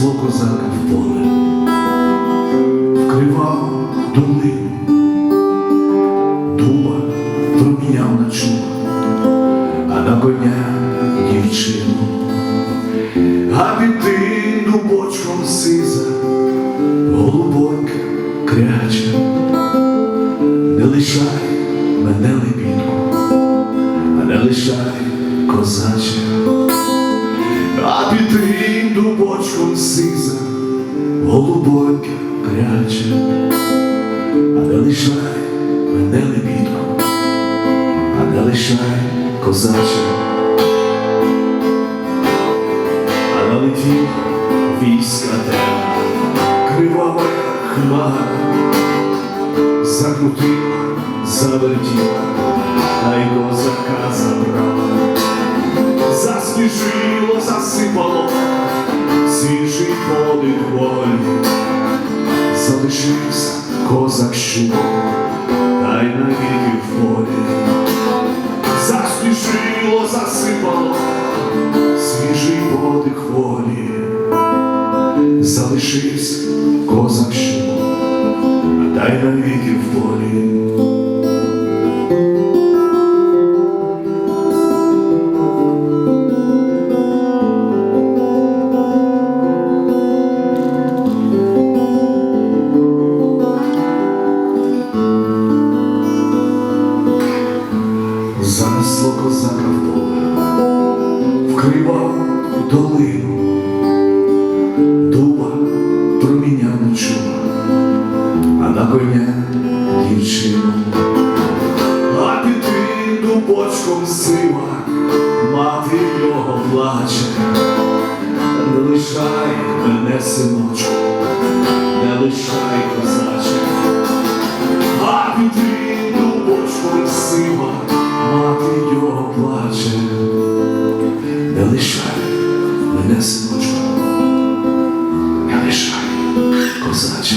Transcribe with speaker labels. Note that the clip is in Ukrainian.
Speaker 1: занесло козака в поле, вкривав долину, дуба проміняв на чуба, а на коня дівчину, а під тим дубочком сиза, голубонька кряча, не лишай мене лебідку, а не лишай козача. А під тим дубочком сиза, голубонька кряча, а не лишай мене лебідку, а не лишай козача, а налетів війська темна, кривава хмара, закрутила, завертіла, та й козака забрала. Засніжило, засипало, подих волі, залишився козак щур, та й навіки в полі, засніжило, засипало, свіжий подих волі, залишився козак щур, та й навіки в полі. Занесло козака в поле, долину, дуба проміняв на чуба, а на коня дівчину, а під тим дубочком сива, мати його плаче, не лишай мене, синочку, не лишай козаче. А під лишай мене, синочку, не лишай, козаче.